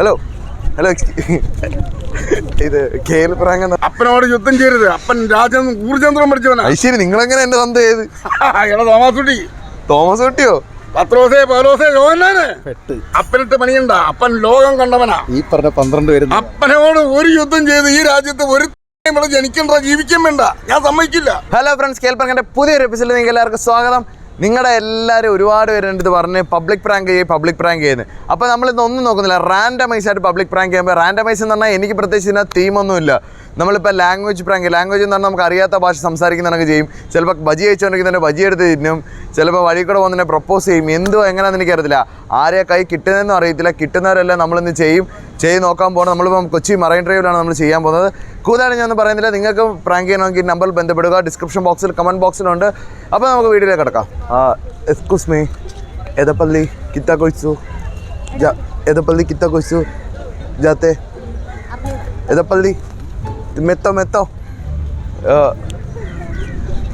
Hello hello ഇത് കേൽ prank അപ്പനോട് യുദ്ധം ചെയ്യരുത്. അപ്പൻ രാജൻ ഊർജന്ത്രം പഠിച്ചവനാ. നിങ്ങൾ എങ്ങനെ എന്റെ തന്ത ചെയ്ത് എടാ കുട്ടി തോമസ് കുട്ടിയോ പത്രോസേ പൗലോസേ യോഹന്നാനെ. അപ്പനിട്ട് പണിയണ്ട. അപ്പൻ ലോകം കണ്ടവനാ. ഈ പറഞ്ഞ പന്ത്രണ്ട് പേര് അപ്പനോട് ഒരു യുദ്ധം ചെയ്ത് ഈ രാജ്യത്ത് ഒരു ജനിക്കണ്ട ജീവിക്കാൻ വേണ്ട. ഞാൻ സമ്മതിക്കില്ല. ഹലോ ഫ്രണ്ട്സ് കേൾപ്പറങ്ങന്റെ പുതിയൊരു എപ്പിസോഡിൽ നിങ്ങൾക്ക് എല്ലാവർക്കും സ്വാഗതം. നിങ്ങളുടെ എല്ലാവരും ഒരുപാട് പേര് എന്റെ അടുത്ത് പറഞ്ഞ് പബ്ലിക് പ്രാങ്ക് ചെയ്യും പബ്ലിക് പ്രാങ്ക് ചെയ്യുന്നത് അപ്പോൾ നമ്മളിന്ന് ഒന്നും നോക്കുന്നില്ല. റാൻഡമൈസ് ആയിട്ട് പബ്ലിക് പ്രാങ്ക് ചെയ്യുമ്പോൾ റാൻഡമൈസ് എന്ന് പറഞ്ഞാൽ എനിക്ക് പ്രത്യേകിച്ച് ഇതിനകത്ത് തീമൊന്നുമില്ല നമ്മളിപ്പോൾ ലാംഗ്വേജ് പ്രാങ്ക് ലാംഗ്വേജ് എന്ന് പറഞ്ഞാൽ നമുക്ക് അറിയാത്ത ഭാഷ സംസാരിക്കുന്നതൊക്കെ ചെയ്യും. ചിലപ്പോൾ ബജി അയച്ചുകൊണ്ടിരിക്കുന്നതിന്റെ ബജി എടുത്ത് തിന്നും. ചിലപ്പോൾ വഴി കൂടെ വന്നതിനെ പ്രപ്പോസ് ചെയ്യും. എന്തോ എങ്ങനെയാണെന്ന് എനിക്കറിയത്തില്ല. ആരെയാ കൈ കിട്ടുന്നതെന്നും അറിയത്തില്ല. കിട്ടുന്നവരെല്ലാം നമ്മളിന്ന് ചെയ്യും. ചെയ്ത് നോക്കാൻ പോകണം നമ്മളിപ്പം കൊച്ചി മറൈൻ ഡ്രൈവിലാണ് നമ്മൾ ചെയ്യാൻ പോകുന്നത്. കൂടുതലും ഞാൻ പറയുന്നില്ല. നിങ്ങൾക്ക് പ്രാങ്ക് ചെയ്യണമെങ്കിൽ നമ്പർ ബന്ധപ്പെടുക. ഡിസ്ക്രിപ്ഷൻ ബോക്സിൽ കമന്റ് ബോക്സിലുണ്ട് അപ്പോൾ നമുക്ക് വീഡിയോയിലേക്ക് കിടക്കാം. എക്സ്ക്യൂസ് മീ എതപ്പള്ളി കിത്ത കൊയ്ച്ചു എതപ്പള്ളി കിത്ത കൊയ്ച്ചു ജാത്തെ. എതപ്പള്ളി മെത്തോ മെത്തോ.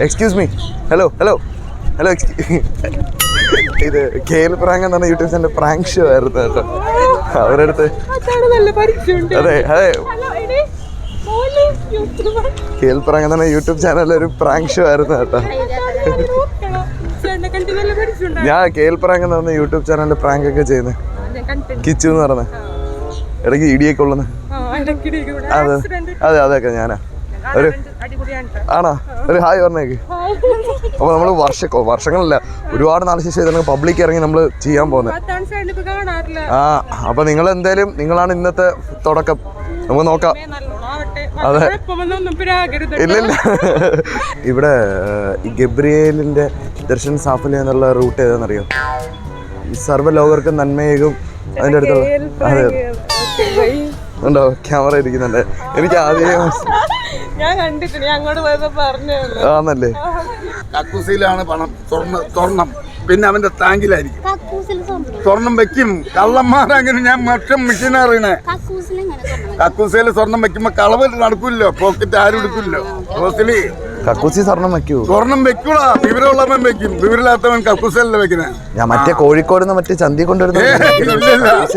Excuse me hello hello hello ഇത് കേൾ പ്രാങ്ക് എന്ന് പറഞ്ഞ യൂട്യൂബ് ചാനൽ പ്രാങ്ക് ഷോ ആയിരുന്നു കേട്ടോ. അവരുടെ അടുത്ത് അതാണ് നല്ല പരിചയമുണ്ട്. അതെ അതെ. എന്ന് പറഞ്ഞ യൂട്യൂബ്. ചാനലിൽ ഒരു പ്രാങ്ക് ഷോ ആയിരുന്നു കേട്ടോ. ഞാൻ കേൽ പ്രാങ്ക് എന്ന് പറഞ്ഞ യൂട്യൂബ് ചാനലിൽ പ്രാങ്ക് ഒക്കെ ചെയ്യുന്നത് കിച്ചു എന്ന് പറഞ്ഞ ഇടയ്ക്ക് ഇടിയൊക്കെ ഉള്ളത് അതെ. അതെ അതൊക്കെ ഞാനാ. ഒരു. ആണോ? ഒരു ഹായ് പറഞ്ഞേക്ക്. അപ്പോൾ നമ്മൾ വർഷ വർഷങ്ങളല്ല ഒരുപാട് നാൾ ശേഷം ഇതാണ് പബ്ലിക് ഇറങ്ങി നമ്മൾ ചെയ്യാൻ പോകുന്നത് ആ അപ്പോൾ നിങ്ങൾ എന്തായാലും നിങ്ങളാണ് ഇന്നത്തെ തുടക്കം. നമുക്ക് നോക്കാം. അതെ. ഇല്ലില്ല. ഇവിടെ ഗബ്രിയേലിന്റെ ദർശൻ സാഫല്യ എന്നുള്ള റൂട്ട് ഏതാണെന്നറിയോ? ഈ സർവലോകർക്ക് നന്മയേകും അതിന്റെ അടുത്തുള്ള അതെ ഉണ്ടോ? ക്യാമറ ഇരിക്കുന്നുണ്ട്. എനിക്ക് ആദ്യം ഞാൻ കണ്ടിട്ടുണ്ട് ഞാൻ അങ്ങോട്ട് പോയപ്പോ പറഞ്ഞു ആന്നല്ലേ. കക്കൂസിലാണ് പണം. സ്വർണ സ്വർണം പിന്നെ അവന്റെ ടാങ്കിലായിരിക്കും. കക്കൂസിൽ സ്വർണം. സ്വർണം വെക്കും. കള്ളന്മാരങ്ങനെ ഞാൻ മറ്റം മെഷീൻ അറിയണേ. കക്കൂസിൽ എങ്ങനെ സ്വർണം കക്കൂസയിൽ സ്വർണം വെക്കുമ്പോ കളവ് നടക്കൂല്ലോ പോക്കറ്റ് ആരും എടുക്കില്ലോ. ഹോസ്റ്റലി കക്കൂസി സ്വർണം വെക്കൂ. സ്വർണം വെക്കൂടാ. വിവരമുള്ളവൻ വെക്കും. വിവരമില്ലാത്തവൻ കക്കൂസലല്ലേ വെക്കണേ. ഞാൻ മറ്റേ കോഴിക്കോട് നിന്ന് മറ്റേ ചന്തി കൊണ്ടുവരുന്ന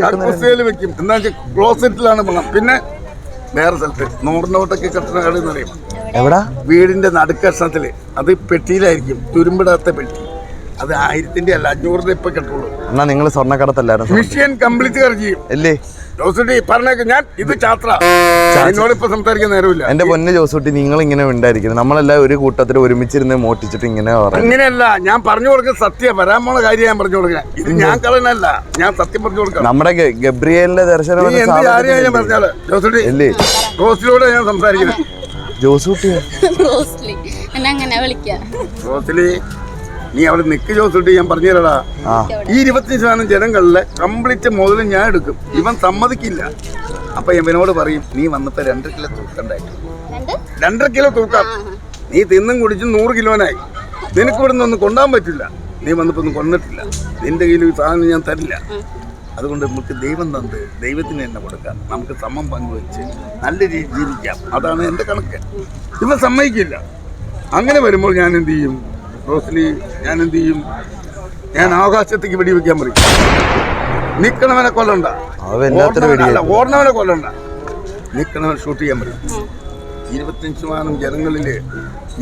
കക്കൂസയിൽ വെക്കും. എന്താ വെച്ചാൽ ക്ലോസറ്റിലാണ് പണം. പിന്നെ വേറെ സ്ഥലത്ത്. നൂറിനോട്ടൊക്കെ കെട്ടുന്ന കളി എന്ന് പറയും. എവിടാ? വീടിന്റെ നടുക്കഷ്ണത്തിൽ അത് പെട്ടിയിലായിരിക്കും. തുരുമ്പിടാത്ത പെട്ടി. അത് ആയിരത്തിന്റെ അല്ല അഞ്ഞൂറിന്റെ ഇപ്പൊ കെട്ടുള്ളൂ എന്നാ നിങ്ങൾ സ്വർണക്കടത്തല്ലായിരുന്നു? മിഷ്യൻ കംപ്ലീറ്റ് ചെയ്യും അല്ലേ ജോസൂട്ടി പറഞ്ഞേക്ക് ഞാൻ ഇത് ചാത്ര സംസാരിക്കാൻ നേരമില്ല. എന്റെ പൊന്നെ ജോസൂട്ടി നിങ്ങൾ ഇങ്ങനെ ഉണ്ടായിരിക്കുന്നത് നമ്മളെല്ലാം ഒരു കൂട്ടത്തിൽ ഒരുമിച്ചിരുന്ന് മോട്ടിച്ചിട്ട് ഇങ്ങനെ ഇങ്ങനെയല്ല അങ്ങനെയല്ല ഞാൻ പറഞ്ഞു കൊടുക്കുന്ന സത്യം. വരാമുള്ള കാര്യം ഞാൻ പറഞ്ഞു കൊടുക്കാൻ ഇത് ഞാൻ കളനല്ല ഞാൻ സത്യം പറഞ്ഞു കൊടുക്കാം. നമ്മുടെ ഗബ്രിയലിന്റെ ദർശനം ഞാൻ? പറഞ്ഞാൽ? ജോസൂട്ടി റോസിലൂടെ ഞാൻ സംസാരിക്കുന്നത് ജോസൂട്ടി. റോസ്ലി. എന്നെ അങ്ങനെ വിളിക്കാം. റോസിലി നീ അവിടെ നിക്ക് ജോസൂട്ടി ഞാൻ പറഞ്ഞു തരടാ ആ. ഈ ഇരുപത്തി ശതമാനം ജനങ്ങളിലെ കംപ്ലീറ്റ് മുതൽ ഞാൻ എടുക്കും. ഇവൻ സമ്മതിക്കില്ല. അപ്പൊ ഇവനോട് പറയും നീ വന്നപ്പോ രണ്ടര കിലോ തൂക്കണ്ടായിട്ട്. രണ്ട്? രണ്ടര കിലോ തൂക്കാം. നീ തിന്നും കുടിച്ചും നൂറ് കിലോനായി. നിനക്ക് ഇവിടെ നിന്നൊന്നും കൊണ്ടാൻ പറ്റില്ല. നീ വന്നപ്പോ ഒന്നും കൊണ്ടിട്ടില്ല നിന്റെ കയ്യിൽ ഈ സാധനം ഞാൻ തരില്ല. അതുകൊണ്ട് നമുക്ക് ദൈവം തന്നത് ദൈവത്തിന് തന്നെ കൊടുക്കാം. നമുക്ക് സമം പങ്കുവെച്ച് നല്ല രീതിയിൽ ജീവിക്കാം. അതാണ് എന്റെ കണക്ക്. ഇവ സമ്മതിക്കില്ല. അങ്ങനെ വരുമ്പോൾ ഞാൻ എന്ത് ചെയ്യും? റോസ്ലി ഞാൻ എന്ത് ചെയ്യും ഞാൻ ആകാശത്തേക്ക് വെടിവെക്കാൻ പറയും. നിക്കണവനെ കൊല്ലണ്ട. ഓടണവനെ- കൊല്ലണ്ട. നിക്കണവൻ ഷൂട്ട് ചെയ്യാൻ പറയും. ഇരുപത്തഞ്ച് ശതമാനം ജനങ്ങളിൽ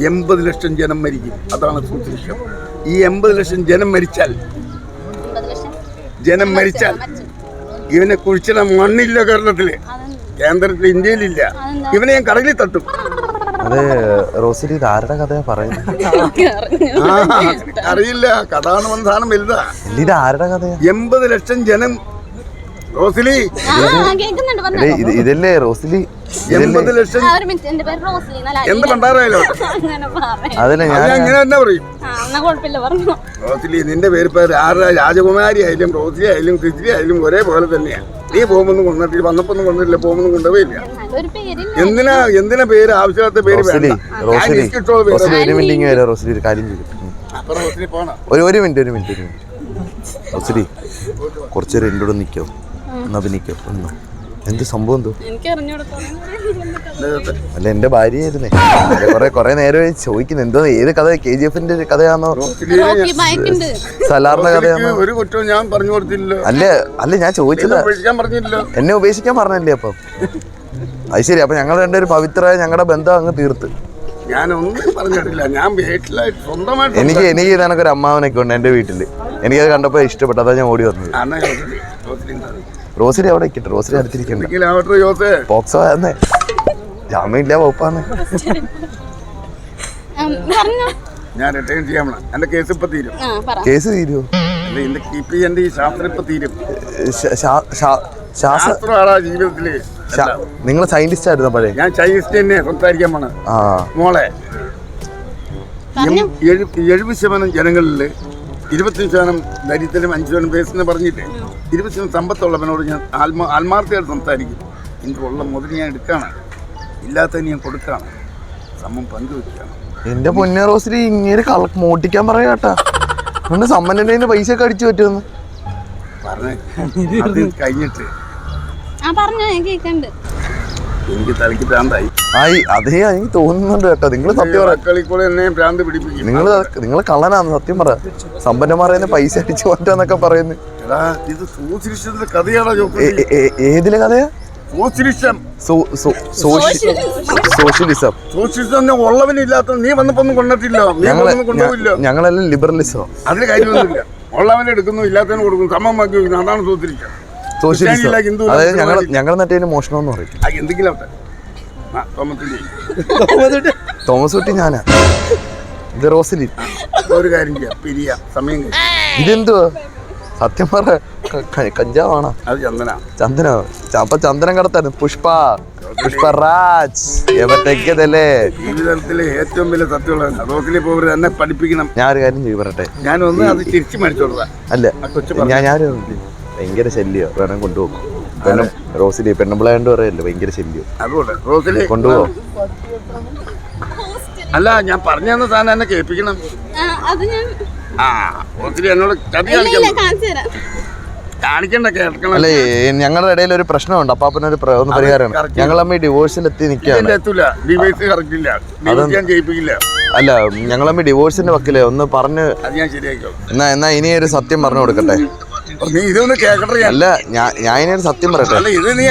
എൺപത് ലക്ഷം ജനം മരിക്കും. അതാണ് സുശിക്ഷം ഈ എൺപത് ലക്ഷം ജനം മരിച്ചാൽ ജനം മരിച്ചാൽ ഇവനെ കുഴിച്ചിട മണ്ണില്ല കേരളത്തിൽ? കേന്ദ്രത്തിൽ ഇന്ത്യയിലില്ല. ഇവനെ ഞാൻ കടലിൽ തട്ടും. അത് റോസിലി ഇത് ആരുടെ കഥയാ പറയുന്നത് ആ, അറിയില്ല കഥാണ് സാധനം വലുതാ. ഇല്ല, ഇത് ആരുടെ കഥയാ? എൺപത് ലക്ഷം ജനം. റോസിലി ആ കേൾക്കുന്നുണ്ട് എടേ, പറഞ്ഞു ഇത് ഇതല്ലേ റോസിലി എൺപത് ലക്ഷം ആ ഒരു മിനിറ്റ് എന്റെ പേര് റോസ്ലി എന്നല്ല എന്ത് കണ്ടാറായാലോ അങ്ങനെ പറയാം. അതല്ല ഞാൻ അങ്ങനെ തന്നെ പറയും. ആ എന്നാ കുഴപ്പമില്ല പറഞ്ഞു. റോസിലി നിന്റെ പേര് ഇപ്പൊ ആരുടെ രാജകുമാരി ആയാലും റോസിലി ആയാലും കൃഷ്ണി ആയാലും ഒരേപോലെ തന്നെയാ. നീ പോകുമ്പോൾ കൊണ്ടിട്ടില്ല വന്നപ്പോ ഒന്നും കൊണ്ടിട്ടില്ല പോകുമ്പോൾ കൊണ്ടുപോയില്ല. ഇല്ല ഒരു പേരില്ല എന്തിനാ എന്തിനാ പേര് ആവശ്യമില്ലാത്ത പേര് റോസിലി റോസരി റോസിലി. ഒരു മിനിറ്റ് ഇങ്ങനെ വരാം റോസിലി ഒരു കാര്യം ചെയ്യും. ഒരു ഒരു മിനിറ്റ് ഒരു മിനിറ്റ് ഒരു മിനിറ്റ് റോസിലി കുറച്ചേരം എന്റെ കൂടെ നിൽക്കോ ഒന്ന് അഭിനയിക്കോ ഒന്ന് എന്ത് സംഭവം എന്തോ അല്ല എന്റെ ഭാര്യയായിരുന്നേ കൊറേ കൊറേ നേരം ചോദിക്കുന്നു എന്തോ ഏത് കഥ കെ ജി എഫിന്റെ കഥയാണോ സലാറിന്റെ കഥയാണോ ഒരു കുറ്റവും ഞാൻ പറഞ്ഞു കൊടുത്തില്ല അല്ല അല്ല ഞാൻ ചോദിച്ചത് എന്നെ ഉപേക്ഷിക്കാൻ പറഞ്ഞല്ലേ അപ്പം അത് ശരി അപ്പൊ ഞങ്ങൾ രണ്ടുപേരും പവിത്രമായ ഞങ്ങളുടെ ബന്ധം അങ്ങ് തീർത്ത് ഞാൻ ഒന്നും പറഞ്ഞിട്ടില്ല ഞാൻ വീട്ടിലായിട്ട് സ്വന്തമായിട്ട് എനിക്ക് എനിക്ക് ഇതാണൊക്കെ ഒരു അമ്മാവനൊക്കെ ഉണ്ട് എന്റെ വീട്ടിൽ എനിക്കത് കണ്ടപ്പോ ഇഷ്ടപ്പെട്ടു അതാ ഞാൻ ഓടി വന്നത് റോസരി അവിടെ ഇരിക്കട്ടെ റോസിനെ അടുത്തിരിക്കണ്ട. പോക്സോ ആയിരുന്നേ ജാമ്യമില്ല വകുപ്പാന്ന്. ഞാൻ റിട്ടേൺ ചെയ്യണം എന്റെ കേസ് ഇപ്പൊ തീരും. ആ പറ. കേസ് തീരുമോ അല്ല എന്റെ കീപ്പ് ചെയ്യേണ്ട ഈ ശാസ്ത്രം ഇപ്പൊ തീരും. ശാസ്ത്ര ശാസ്ത്രമാണാ ജീവിതത്തിൽ. നിങ്ങൾ സയന്റിസ്റ്റ് ആയിരുന്നു പഴയ ഞാൻ സയന്റിസ്റ്റ് തന്നെ സംസാരിക്കാൻ പോണ. ആ. മോളെ എഴുപത് ശതമാനം ജനങ്ങളിൽ ഇരുപത്തഞ്ച് ശതമാനം ദരിദ്രം അഞ്ച് ശതമാനം പേഴ്സെന്ന് പറഞ്ഞിട്ട് ഇരുപത് ശതമാനം സമ്പത്തുള്ളവനോട് ഞാൻ ആത്മ ആത്മാർത്ഥമായിട്ട് സംസാരിക്കും. എനിക്ക് ഉള്ള മുതൽ ഞാൻ എടുക്കുകയാണ് ഇല്ലാത്തതിന് ഞാൻ കൊടുക്കുകയാണ് സമ്മം പങ്കുവെക്കുകയാണ് എന്റെ പൊന്നെ റോസിലി ഇങ്ങനെ കള മോട്ടിക്കാൻ പറയാ കേട്ടാ. അതുകൊണ്ട് സമ്മന്റെ പൈസ ഒക്കെ അടിച്ചു പറ്റുമെന്ന്. പറഞ്ഞു. കഴിഞ്ഞിട്ട്. ആ പറഞ്ഞു ഞാൻ കേൾക്കണ്ട് എനിക്ക് തലയ്ക്ക് പ്രാന്തായി. ആയി അതേ എനിക്ക് തോന്നുന്നുണ്ട് കേട്ടോ. നിങ്ങൾ സത്യം പറ. മക്കളിൽ കൂടെ എന്നെ ഭ്രാന്ത് പിടിപ്പിക്കും. നിങ്ങൾ നിങ്ങൾ കള്ളനാന്ന് സത്യം പറ. സമ്പന്നന്മാരെ പൈസ അടിച്ചു മാറ്റാന്നൊക്കെ പറയുന്നു. ഇത് സൂചിരിച്ചതിന്റെ കഥയാണോ ഏതിലെ കഥയാ? സോഷ്യലിസം. സോഷ്യലിസം. സോഷ്യലിസം ഉള്ളവനില്ലാത്ത നീ വന്നപ്പോ ഒന്നും കൊണ്ടിട്ടില്ല കൊണ്ടുപോയില്ല. ഞങ്ങളെല്ലാം ലിബറലിസോ അതിന് കാര്യമൊന്നുമില്ല. ഉള്ളവനെ എടുക്കുന്നു ഇല്ലാത്തവന് കൊടുക്കുന്നു. സമമാക്കി അതാണ് സോഷ്യലിസം. അതായത് ഞങ്ങൾ. ഞങ്ങൾ നട്ടതിന് മോഷണം എന്ന് പറയും എന്തെങ്കിലും തോമസ് കുട്ടി. ഞാനാ. ഇത് റോസലി. ഒരു കാര്യം ചെയ്യാം പിരിയ. സമയം ഇതെന്തുവാ? സത്യം പറ. കഞ്ചാവാണോ? അത് ചന്ദന. അപ്പൊ ചന്ദനം കടത്താണ്. പുഷ്പ. പുഷ്പരാജ് എവട്ടേക്കതല്ലേ ജീവിതത്തിലെ ഏറ്റവും വലിയ സത്യമുള്ള റോസിലെ പോകരുത് എന്നെ പഠിപ്പിക്കണം. ഞാൻ ഒരു കാര്യം ചെയ്യും പറയട്ടെ. ഞാനൊന്ന് അത് തിരിച്ചു മേടിച്ചോളാം അല്ല ഞാൻ ഞാൻ ഭയങ്കര ശല്യോ. വേണം കൊണ്ടുപോകും. പെണ്ണും റോസിലി പെണ്ണുമ്പിളായോണ്ട് പറയല്ലോ ഭയങ്കര ശല്യോ. അതുകൊണ്ട് റോസിലെ കൊണ്ടുപോകും അല്ല ഞാൻ പറഞ്ഞു തന്ന സാധനം എന്നെ കേൾപ്പിക്കണം. ആ, അത് ഞാൻ ആ റോസിലെ എന്നോട് ചതി കാണിക്കണം അല്ലേ ഞങ്ങളുടെ ഇടയിൽ ഒരു പ്രശ്നമുണ്ട്. അപ്പാപ്പനൊരു പ്ര- ഒന്ന് പരിഹാരമാണ്. ഞങ്ങൾ അമ്മ ഡിവോഴ്സിലെത്തി ഇതിന്റെ നിൽക്കുകയാണ്. അല്ല ഞങ്ങളമ്മ ഡിവോഴ്സിന്റെ വക്കില്ലേ ഒന്ന് പറഞ്ഞ് അത് ഞാൻ ശരിയാക്കിക്കോളാം. എന്നാ എന്നാ ഇനി ഒരു സത്യം പറഞ്ഞു കൊടുക്കട്ടെ. നീ ഇതൊന്ന് കേക്കട്ടെ അല്ല ഞാൻ ഞാൻ ഇനി സത്യം പറയട്ടെ. അല്ല ഇത് നീ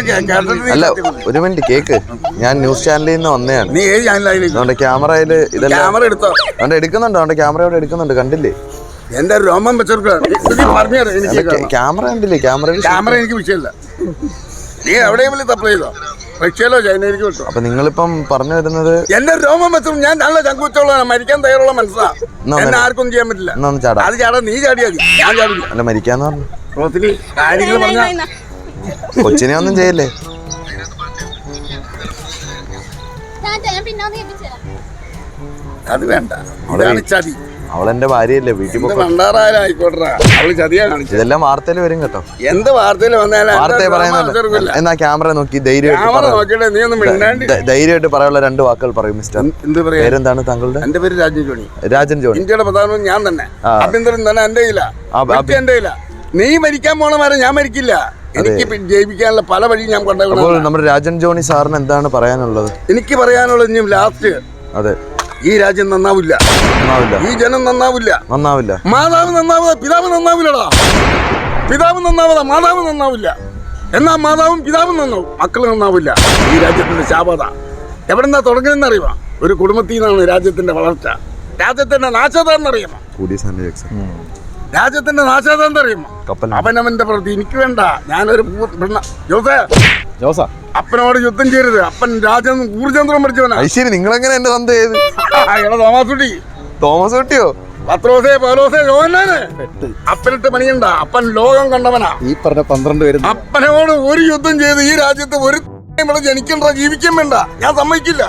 അല്ല ഒരു മിനിറ്റ് കേക്ക്. ഞാൻ ന്യൂസ് ചാനലിൽ നിന്ന് വന്നതാണ്. നീ ഏത് ചാനലായാലും അതുകൊണ്ട് ക്യാമറയിൽ ഇതെല്ലാം ക്യാമറ എടുത്തോ. അതുകൊണ്ട് എടുക്കുന്നുണ്ട് അതുകൊണ്ട് ക്യാമറ അവിടെ എടുക്കുന്നുണ്ട് കണ്ടില്ലേ? എന്റെ രോമം വെച്ചോ നീ പറഞ്ഞു എനിക്ക് കേൾക്കണം. ക്യാമറ കണ്ടില്ലേ? ക്യാമറ ക്യാമറ എനിക്ക് വിഷയമില്ല. നീ എവിടെയെങ്കിലും തപ്പ് ചെയ്തോ? റഷ്യയിലോ ചൈനയിലേക്ക് അപ്പൊ നിങ്ങളിപ്പം പറഞ്ഞു വരുന്നത് എന്റെ രോമം വെച്ചും ഞാൻ നല്ല ചങ്കുച്ചുള്ള മരിക്കാൻ തയ്യാറുള്ള മനസ്സാ. എന്നെ ആർക്കും ചെയ്യാൻ പറ്റില്ല. അത് ചാടാ നീ ചാടിയാ മതി. ഞാൻ ചാടില്ല അല്ല മരിക്കാന്ന് പറഞ്ഞു. കാര്യങ്ങൾ പറഞ്ഞ. കൊച്ചിനെ ഒന്നും ചെയ്യല്ലേ? ടാറ്റ, ഞാൻ പിന്നെ ഒന്ന് കേൾപ്പിച്ചു അത് വേണ്ട. ഇതാണ് ചതി. അവളെന്റെ ഭാര്യയല്ലേ വീട്ടിൽ ഇതെല്ലാം വാർത്തയിൽ വരും കേട്ടോ. എന്ത് വാർത്തയിൽ വന്നാലും വാർത്തയെ പറയുന്നത് എന്നാ ക്യാമറ നോക്കി ധൈര്യമായിട്ട് ധൈര്യമായിട്ട് പറയാനുള്ള രണ്ട് വാക്കുകൾ പറയും മിസ്റ്റർ. എന്ത് പേരെന്താണ് താങ്കളുടെ? എന്റെ പേര് രാജൻ ജോണി. രാജൻ ജോണി. ഇന്ത്യയുടെ പ്രധാനമന്ത്രി ഞാൻ തന്നെ. ആഭ്യന്തരം തന്നെ എന്റെ എന്റെ നീ മരിക്കാൻ പോണ വരെ ഞാൻ മരിക്കില്ല എനിക്ക് ജയിപ്പിക്കാനുള്ള പല വഴിയും ഞാൻ കൊണ്ടുപോകും നമ്മുടെ രാജൻ ജോണി സാറിന് എന്താണ് പറയാനുള്ളത്? എനിക്ക് പറയാനുള്ളത് ഇനി ലാസ്റ്റ് അതെ. ഈ രാജ്യം നന്നാവില്ല. നന്നാവില്ല. ഈ ജനം നന്നാവില്ല. നന്നാവില്ല. മാതാവ് നന്നാവുക പിതാവ് നന്നാവില്ലടാ. പിതാവ് നന്നാവുക മാതാവ് നന്നാവില്ല. എന്നാ മാതാവും പിതാവും നന്നാവും. മക്കൾ നന്നാവില്ല. ഈ രാജ്യത്തിന്റെ ശാപത. എവിടെന്നാ തുടങ്ങുന്നതെന്ന് അറിയുമോ ഒരു കുടുംബത്തിൽ നിന്നാണ് രാജ്യത്തിന്റെ വളർച്ച. രാജ്യത്തിന്റെ നാശത എന്നറിയുമോ? രാജ്യത്തിന്റെ നാശത എന്നറിയുമോ? അവനവന്റെ പ്രതി എനിക്ക് വേണ്ട. ഞാനൊരു പെണ്ണ ജോസേ. ജോസാ. അപ്പനോട് യുദ്ധം ചെയ്യരുത്. അപ്പൻ രാജൻ ഊർജന്തരം പഠിച്ചവനാ ഐശ്വര്യ നിങ്ങളെങ്ങനെ എന്റെ തന്ത ചെയ്ത്? എടാ കുട്ടി തോമസ് കുട്ടിയോ പത്രോസേ പൗലോസേ യോഹന്നാന്. അപ്പനിട്ട് പണിയണ്ട. അപ്പൻ ലോകം കണ്ടവനാ. ഈ പറഞ്ഞ പന്ത്രണ്ട് പേര് അപ്പനോട് ഒരു യുദ്ധം ചെയ്ത് ഈ രാജ്യത്ത് ഒരു ഇവിടെ ജനിക്കണ്ട ജീവിക്കാൻ വേണ്ട. ഞാൻ സമ്മതിക്കില്ല.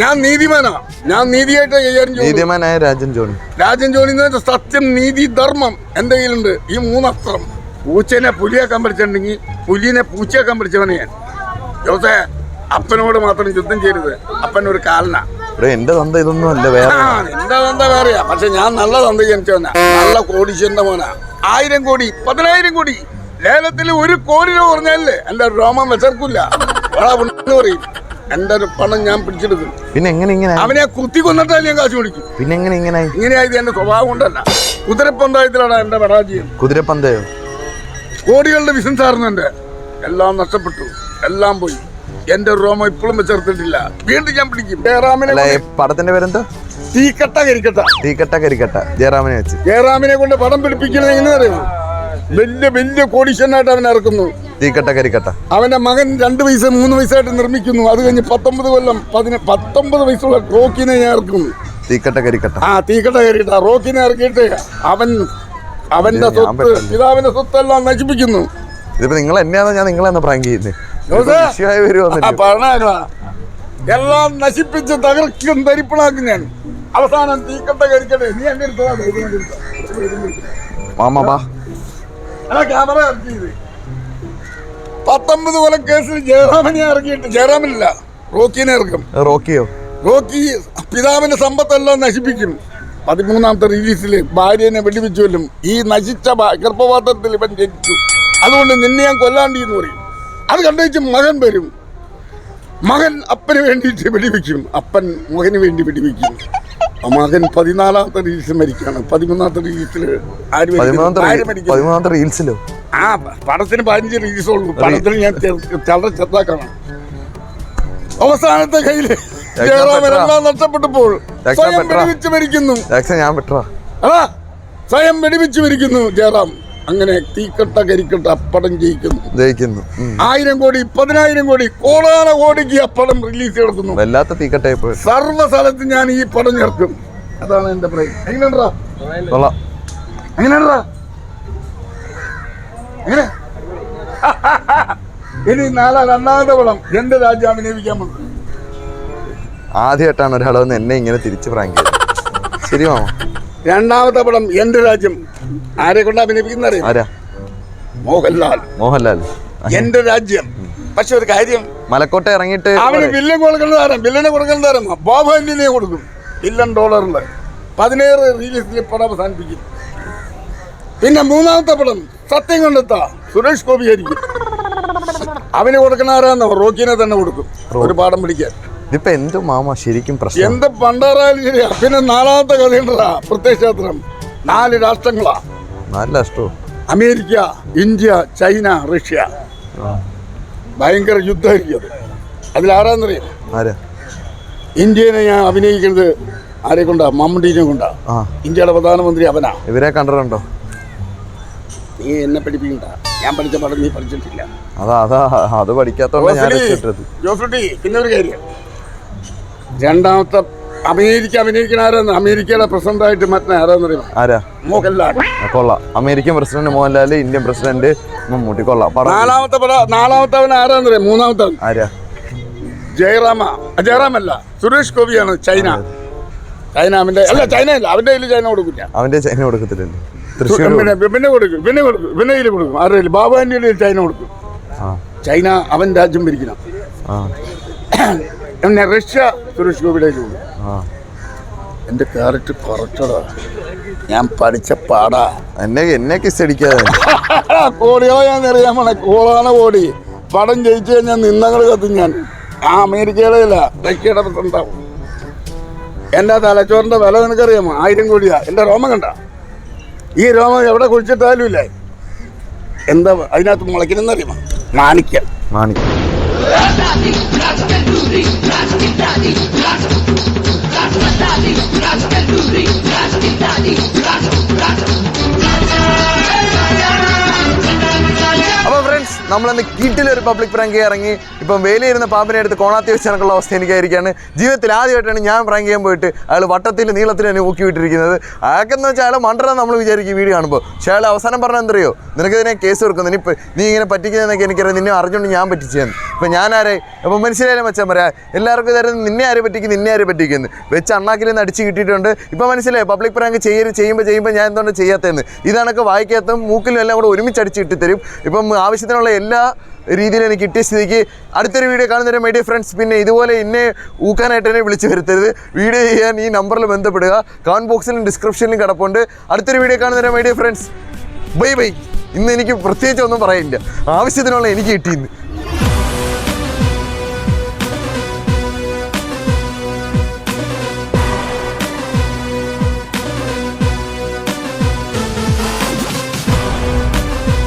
ഞാൻ നീതിമാനാ. ഞാൻ നീതിയായിട്ട് കൈകാര്യം നീതിമാനായ രാജൻ ജോണി. രാജൻ ജോണി എന്ന് വെച്ചാൽ സത്യം നീതി ധർമ്മം എന്റെ കയ്യിലുണ്ട് ഈ മൂന്നസ്ത്രം. പൂച്ചനെ പുലിയാക്കാൻ പഠിച്ചിട്ടുണ്ടെങ്കിൽ പുലിനെ പൂച്ചയാക്കാൻ പഠിച്ചവനെ ഞാൻ. ജോസേ അപ്പനോട് മാത്രം യുദ്ധം ചെയ്യരുത്. അപ്പൻ ഒരു കാലനാ. എന്റെ തന്ത ഇതൊന്നും അല്ല വേറെ എന്റെ തന്ത വേറെയാ. പക്ഷെ ഞാൻ നല്ല തന്ത ജനിച്ചവനാ. നല്ല കോടീശ്വരന്റെ മോനാ ആയിരം കോടി പതിനായിരം കോടി. ലേലത്തിൽ ഒരു കോടി രൂപ പറഞ്ഞാലേ എന്റെ രോമം വിശർക്കില്ല പറയും എന്റെ ഒരു പണം ഞാൻ പിടിച്ചെടുക്കും. പിന്നെ എങ്ങനെ ഇങ്ങനെ? അവനെ കുത്തി കൊന്നിട്ടാൽ ഞാൻ കാശ് പിടിക്കും പിന്നെ എങ്ങനെ ഇങ്ങനെ? ഇങ്ങനെയായത് എന്റെ സ്വഭാവം കൊണ്ടല്ല. കുതിരപ്പന്തായത്തിലാണ് എന്റെ പരാജയം കുതിരപ്പന്തയോ? കോടികളുടെ ബിസിനസ് ആയിരുന്നു എന്റെ എല്ലാം നഷ്ടപ്പെട്ടു. എല്ലാം പോയി. എന്റെ രോമം ഇപ്പോഴും വെച്ചെടുത്തിട്ടില്ല. വീണ്ടും ഞാൻ പിടിക്കും ജയറാമിനെ പടത്തിന്റെ പേരെന്താ? തീക്കട്ട കരിക്കട്ട. തീക്കട്ട കരിക്കട്ട. ജയറാമിനെ വെച്ച്. ജയറാമിനെ കൊണ്ട് പടം പിടിപ്പിക്കുന്നത് എങ്ങനെ അറിയുമോ? വലിയ വലിയ കോടീശ്വരനായിട്ട് അവൻ ഇറക്കുന്നു. തീക്കട്ട കരിക്കട്ട. അവന്റെ മകൻ രണ്ട് വയസ്സ് മൂന്ന് വയസ്സായിട്ട് നിർമ്മിക്കുന്നു. അത് കഴിഞ്ഞ് പത്തൊമ്പത് കൊല്ലം പതിന പത്തൊമ്പത് വയസ്സുള്ള റോക്കിനെ ഞാൻ ഇറക്കുന്നു. തീക്കട്ട കരിക്കട്ട. ആ തീക്കട്ട കരിക്കട്ട. റോക്കിനെ ഇറക്കിയിട്ട് അവൻ അവന്റെ സ്വത്ത്. പിതാവിന്റെ സ്വത്തെല്ലാം നശിപ്പിക്കുന്നു. ഇതിപ്പോ നിങ്ങൾ എന്നെയാണോ ഞാൻ നിങ്ങളെന്ന് പ്രാങ്ക് ചെയ്യുന്നത്? എല്ലാം നശിപ്പിച്ച് തകർക്കും തരിപ്പണാക്കും ഞാൻ. അവസാനം തീക്കട്ട കരിക്കട്ടെ നീ എന്നെ ക്യാമറ ഇറക്കി ഇത്. പത്തൊമ്പത് കൊല്ലം കേസിൽ ജയറാമനെ ഇറക്കിയിട്ട് ജയറാമനില്ല റോക്കിനെ ഇറക്കും. റോക്കിയോ? റോക്കി പിതാവിന്റെ സമ്പത്തെല്ലാം നശിപ്പിക്കും. പതിമൂന്നാമത്തെ റിലീസിൽ ഭാര്യനെ വെടിവെച്ചു കൊല്ലും ഈ നശിച്ച ഗർഭപാത്രത്തിൽ ഇവൻ ജനിച്ചു. അതുകൊണ്ട് നിന്നെ ഞാൻ കൊല്ലാണ്ടി എന്ന് പറയും. അത് കണ്ടുവച്ച് മകൻ വരും. മകൻ അപ്പന് വേണ്ടിയിട്ട് വെടിവെക്കും. അപ്പൻ മകന് വേണ്ടി വെടിവെക്കും. മകൻ പതിനാലാമത്തെ റീൽസ് മരിക്കാണ് പതിമൂന്നാമത്തെ റീൽസിൽ? പതിമൂന്നാമത്തെ റീൽസിലോ ആ പടത്തിന് പതിനഞ്ച് റിലീസുള്ളൂ പടത്തിന് ഞാൻ ചള ചെറുതാക്കണം. അവസാനത്തെ കയ്യിൽ നഷ്ടപ്പെട്ടപ്പോൾ സ്വയം. വെടിവെച്ച് മരിക്കുന്നു. സ്വയം വെടിവെച്ച് മരിക്കുന്നു ജയറാം. അങ്ങനെ തീക്കട്ട കരിക്കട്ട അപ്പടം ജയിക്കുന്നു. ജയിക്കുന്നു. ആയിരം കോടി പതിനായിരം കോടി കോടാന കോടിക്ക് അപ്പടം റിലീസ് നടക്കുന്നു വല്ലാത്ത തീക്കട്ട സർവ സ്ഥലത്ത് ഞാൻ ഈ പടം ചേർക്കും. അതാണ് എന്റെ പ്രൈസ് എങ്ങനെയാ കൊള്ളാം. എങ്ങനെയാ എങ്ങനെ? ഇനി നാലാ രണ്ടാമത്തെ പടം എന്റെ രാജ്യം അഭിനയിക്കാൻ പോകുന്നു. ആദ്യമായിട്ടാണ് ഒരാളെന്ന് എന്നെ ഇങ്ങനെ തിരിച്ചു പ്രാങ്ക് ചെയ്തത് ശരി മാമ. രണ്ടാമത്തെ പടം എന്റെ രാജ്യം ആരെ കൊണ്ട് അഭിനയിപ്പിക്കുന്ന ആരാ? മോഹൻലാൽ. മോഹൻലാൽ. എന്റെ രാജ്യം. പക്ഷെ ഒരു കാര്യം മലക്കോട്ട ഇറങ്ങിയിട്ട് അവന് വില്ലൻ കൊടുക്കുന്ന താരം വില്ലനെ കൊടുക്കുന്ന താരം. ബോബ് ആന്റണിയെ കൊടുക്കും. വില്ലൻ ഡോളറിൽ പതിനേഴ് റിലീസിൽ പടം അവസാനിപ്പിക്കും. പിന്നെ മൂന്നാമത്തെ പടം സത്യം കണ്ടെത്താ. സുരേഷ് ഗോപി ആയിരിക്കും. അവന് കൊടുക്കുന്ന ആരാന്നോ? റോക്കിനെ തന്നെ കൊടുക്കും. ഒരു പാഠം പിടിക്കാൻ ഇതിപ്പോ എന്ത് മാമ ശരിക്കും പ്രശ്നം. എന്ത് പണ്ടാറായാലും ശരിയാ. പിന്നെ നാലാമത്തെ കഥയുണ്ടതാ പ്രത്യയശാസ്ത്രം നാല് രാഷ്ട്രങ്ങളാ. നാല് രാഷ്ട്രവും അമേരിക്ക ഇന്ത്യ ചൈന റഷ്യ. ഭയങ്കര യുദ്ധമായിരിക്കും അത്. അതിലാരാന്നറിയാം ഇന്ത്യനെ ഞാൻ അഭിനയിക്കുന്നത് ആരെ കൊണ്ടാ? മമ്മൂട്ടീനെ കൊണ്ടാ. ഇന്ത്യയുടെ പ്രധാനമന്ത്രി അവനാ. ഇവരെ കണ്ടിട്ടുണ്ടോ? നീ എന്നെ പഠിപ്പിക്കണ്ട. ഞാൻ പഠിച്ച പാഠം നീ പഠിച്ചിട്ടില്ല. അതാ അതാ അത് പഠിക്കാത്തോണ്ട് ഞാൻ പിന്നെ ഒരു കാര്യം. രണ്ടാമത്തെ അമേരിക്ക അഭിനയിക്കുന്ന ആരാന്ന്? അമേരിക്കയുടെ പ്രസിഡന്റ് ആയിട്ട് മറ്റേ ആരാന്നറിയാം ആരാ? മോഹൻലാൽ. കൊള്ള. American president Mohanlal Indian president Mammootty കൊള്ളാം. നാലാമത്തെ നാലാമത്തെ അവൻ ആരാന്നറിയാം? മൂന്നാമത്തെ ആരാ? ജയറാമ. ജയറാമല്ല. സുരേഷ് ഗോപിയാണ് ചൈന. ചൈന അവന്റെ അല്ല ചൈന അല്ല അവന്റെ കയ്യിൽ ചൈന കൊടുക്കില്ല. അവന്റെ ചൈന കൊടുക്കത്തില്ല പിന്നെ പിന്നെ കൊടുക്കും. പിന്നെ കൊടുക്കും. പിന്നെ കയ്യിൽ കൊടുക്കും. ആരുടെ കയ്യിൽ കയ്യിൽ ചൈന കൊടുക്കും. ചൈന അവൻ രാജ്യം ഭരിക്കണം. പിന്നെ റഷ്യ സുരേഷ് ഗോപിയുടെ കയ്യിൽ കൊടുക്കും. എന്റെ ക്യാരക്ടർ കുറച്ചടാ ഞാൻ പഠിച്ച പാടാ. എന്നെ എന്നെ കിസ് അടിക്കാതെ. കോടികളെ ഞാൻ അറിയാൻ പോണേ. കോളാണ് കോടി. പടം ജയിച്ചു കഴിഞ്ഞാൽ നിന്നങ്ങൾ കത്തും ഞാൻ. ആ അമേരിക്കയുടെ ഇല്ല റഷ്യയുടെ പ്രസിഡന്റാവും. എന്റെ തലച്ചോറിന്റെ വില നിനക്കറിയാമോ? ആയിരം കോടിയാ. എന്റെ രോമം കണ്ട. ഈ രോമം എവിടെ കുഴിച്ചിട്ടാലും ഇല്ലേ. എന്താ അതിനകത്ത് മുളയ്ക്കണമെന്നറിയാമോ മാണിക്യം. മാണിക്ക അപ്പോൾ ഫ്രണ്ട്സ് നമ്മളന്ന് കിട്ടിലൊരു പബ്ലിക് പ്രാങ്ക് ഇറങ്ങി ഇപ്പം വേലിയിരുന്ന പാമ്പിനെ എടുത്ത് കോണാത്തി വെച്ച് നടക്കുന്ന അവസ്ഥ എനിക്കായിരിക്കാണ്. ജീവിതത്തിൽ ആദ്യമായിട്ടാണ് ഞാൻ പ്രാങ്ക് ചെയ്യാൻ പോയിട്ട് അയാൾ വട്ടത്തിൽ നീളത്തിൽ തന്നെ ഊക്കി വിട്ടിരിക്കുന്നത്. അയാൾക്കെന്ന് വെച്ചാൽ അയാൾ മണ്ടറ നമ്മൾ വിചാരിക്കും വീഡിയോ കാണുമ്പോൾ. പക്ഷേ അയാൾ അവസാനം പറഞ്ഞാൽ എന്തറിയോ? നിനക്കിതിനെ കേസ് കൊടുക്കുന്നു നീ നീ ഇങ്ങനെ പറ്റിക്കുന്നതെന്നൊക്കെ എനിക്കറിയാം. നിന്നെ അറിഞ്ഞുകൊണ്ട് ഞാൻ പറ്റിച്ചതെന്ന് ഇപ്പം ഞാനാരെ അപ്പം മനസ്സിലായാലും വെച്ചാൽ പറയാം എല്ലാവർക്കും ഇതായിരുന്നു നിന്നെ ആര് പറ്റിക്കും നിന്നെ ആര് പറ്റിക്കുന്നു. വെച്ച് അണ്ണാക്കിൽ നിന്ന് അടിച്ച് കിട്ടിയിട്ടുണ്ട്. ഇപ്പം മനസ്സിലായി? പബ്ലിക് പ്രാങ്ക് ചെയ്യരുത് ചെയ്യുമ്പോൾ ചെയ്യുമ്പോൾ ഞാൻ എന്തുകൊണ്ട് ചെയ്യാത്തതെന്ന്. ഇതാണൊക്കെ വായിക്കാത്തും മൂക്കിലും എല്ലാം കൂടെ ഒരുമിച്ച് അടിച്ച് കിട്ടിത്തരും ഇപ്പം ആവശ്യത്തിനുള്ള എല്ലാ രീതിയിലും എനിക്ക് കിട്ടിയ സ്ഥിതിക്ക് അടുത്തൊരു വീഡിയോ കാണുന്നവരെ മൈ ഡിയർ ഫ്രണ്ട്സ് പിന്നെ ഇതുപോലെ എന്നെ ഊക്കാനായിട്ട് എന്നെ വിളിച്ചു വരുത്തരുത്. വീഡിയോ ചെയ്യാൻ ഈ നമ്പറിൽ ബന്ധപ്പെടുക. കമന്റ് ബോക്സിലും ഡിസ്ക്രിപ്ഷനിലും കിടപ്പുണ്ട്. അടുത്തൊരു വീഡിയോ കാണുന്നവരെ my dear friends bye bye ഇന്ന് എനിക്ക് പ്രത്യേകിച്ച് ഒന്നും പറയില്ല ആവശ്യത്തിനുള്ള എനിക്ക് കിട്ടിയിന്ന്.